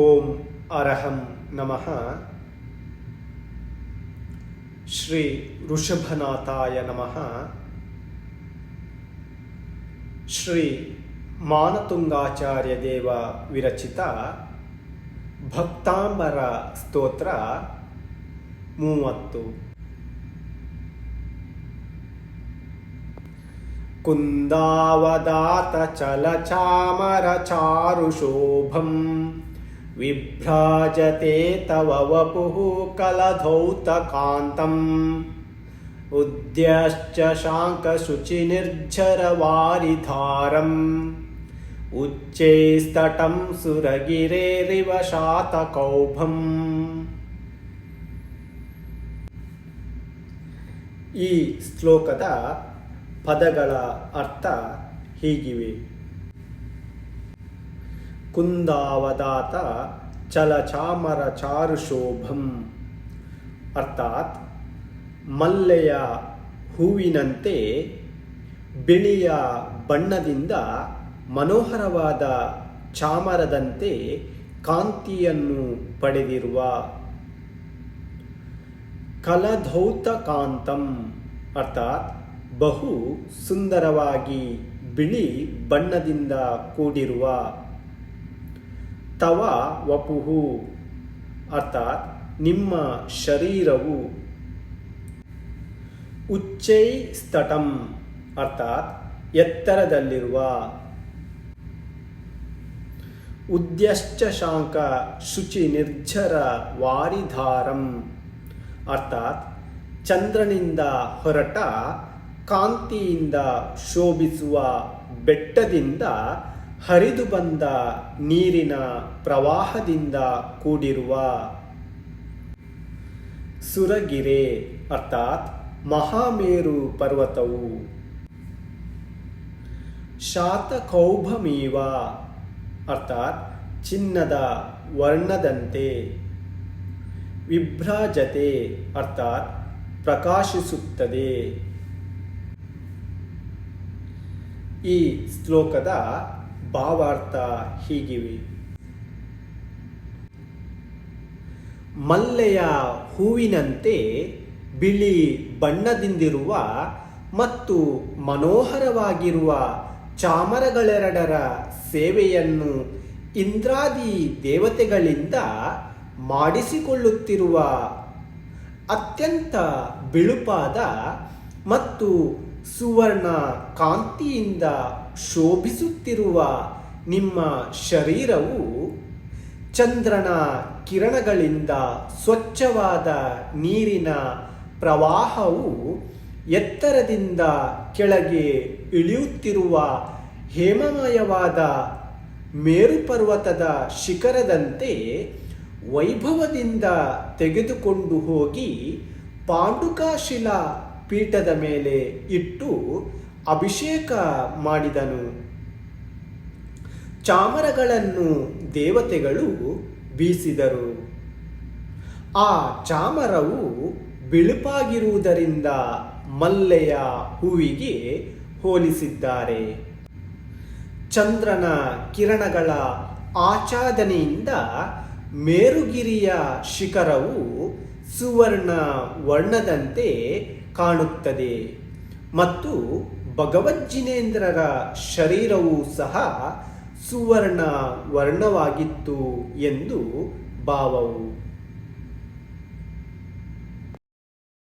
ಓಂ ಅರಹಂ ನಮಃ ಶ್ರೀ ಋಷಭನಾಥಾಯ ನಮಃ ಶ್ರೀ ಮಾನತುಂಗಾಚಾರ್ಯ ದೇವ ವಿರಚಿತ ಭಕ್ತಾಂಬರ ಸ್ತೋತ್ರ ಮೂವತ್ತು ಕುಂದಾವದಾತ ಚಲಚಾಮರ ಚಾರುಶೋಭಂ विभ्राजते तव वपुः कलधौतकान्तम् उद्यश्च शाङ्कशुचिनिर्झरवारिधारम् उच्चैस्तटं सुरगिरेरिव शातकौभम् ಈ ಶ್ಲೋಕದ ಪದಗಳ ಅರ್ಥ ಹೀಗಿವೆ ಕುಂದಾವದಾತ ಚಲಚಾಮರ ಚಾರುಶೋಭಂ ಅರ್ಥಾತ್, ಮಲ್ಲೆಯ ಹೂವಿನಂತೆ ಬಿಳಿಯ ಬಣ್ಣದಿಂದ ಮನೋಹರವಾದ ಚಾಮರದಂತೆ ಕಾಂತಿಯನ್ನು ಪಡೆದಿರುವ ಕಲಧೌತ ಕಾಂತಂ ಅರ್ಥಾತ್, ಬಹು ಸುಂದರವಾಗಿ ಬಿಳಿ ಬಣ್ಣದಿಂದ ಕೂಡಿರುವ ತವ ವಪುಹು ಅರ್ಥಾತ್ ನಿಮ್ಮ ಶರೀರವು ಉಚ್ಚೈ ಸ್ತಟಂ ಅರ್ಥಾತ್ ಎತ್ತರದಲ್ಲಿರುವ ಉದ್ಯಶ್ಚ ಶಾಂಕ ಶುಚಿ ನಿರ್ಜರ ವಾರಿಧಾರಂ ಅರ್ಥಾತ್ ಚಂದ್ರನಿಂದ ಹೊರಟ ಕಾಂತಿಯಿಂದ ಶೋಭಿಸುವ ಬೆಟ್ಟದಿಂದ ಹರಿದು ಬಂದ ನೀರಿನ ಪ್ರವಾಹದಿಂದ ಕೂಡಿರುವ ಸುರಗಿರೆ, ಅರ್ಥಾತ್ ಮಹಾಮೇರು ಪರ್ವತವು. ಶಾತಕೌಭಮೀವ, ಅರ್ಥಾತ್ ಚಿನ್ನದ ವರ್ಣದಂತೆ ವಿಭ್ರಾಜತೆ, ಅರ್ಥಾತ್ ಪ್ರಕಾಶಿಸುತ್ತದೆ. ಈ ಶ್ಲೋಕದ ಭಾವಾರ್ಥ ಹೀಗಿವೆ. ಮಲ್ಲೆಯ ಹೂವಿನಂತೆ ಬಿಳಿ ಬಣ್ಣದಿಂದಿರುವ ಮತ್ತು ಮನೋಹರವಾಗಿರುವ ಚಾಮರಗಳೆರಡರ ಸೇವೆಯನ್ನು ಇಂದ್ರಾದಿ ದೇವತೆಗಳಿಂದ ಮಾಡಿಸಿಕೊಳ್ಳುತ್ತಿರುವ ಅತ್ಯಂತ ಬಿಳುಪಾದ ಮತ್ತು ಸುವರ್ಣ ಕಾಂತಿಯಿಂದ ಶೋಭಿಸುತ್ತಿರುವ ನಿಮ್ಮ ಶರೀರವು ಚಂದ್ರನ ಕಿರಣಗಳಿಂದ ಸ್ವಚ್ಛವಾದ ನೀರಿನ ಪ್ರವಾಹವು ಎತ್ತರದಿಂದ ಕೆಳಗೆ ಇಳಿಯುತ್ತಿರುವ ಹೇಮಮಯವಾದ ಮೇರುಪರ್ವತದ ಶಿಖರದಂತೆ ವೈಭವದಿಂದ ತೆಗೆದುಕೊಂಡು ಹೋಗಿ ಪಾಂಡುಕಾಶಿಲಾ ಪೀಠದ ಮೇಲೆ ಇಟ್ಟು ಅಭಿಷೇಕ ಮಾಡಿದನು. ಚಾಮರಗಳನ್ನು ದೇವತೆಗಳು ಬೀಸಿದರು. ಆ ಚಾಮರವು ಬಿಳುಪಾಗಿರುವುದರಿಂದ ಮಲ್ಲೆಯ ಹೂವಿಗೆ ಹೋಲಿಸಿದ್ದಾರೆ. ಚಂದ್ರನ ಕಿರಣಗಳ ಆಚಾದನೆಯಿಂದ ಮೇರುಗಿರಿಯ ಶಿಖರವು ಸುವರ್ಣ ವರ್ಣದಂತೆ ಕಾಣುತ್ತದೆ ಮತ್ತು ಭಗವಜ್ಜಿನೇಂದ್ರರ ಶರೀರವೂ ಸಹ ಸುವರ್ಣ ವರ್ಣವಾಗಿತ್ತು ಎಂದು ಭಾವವು.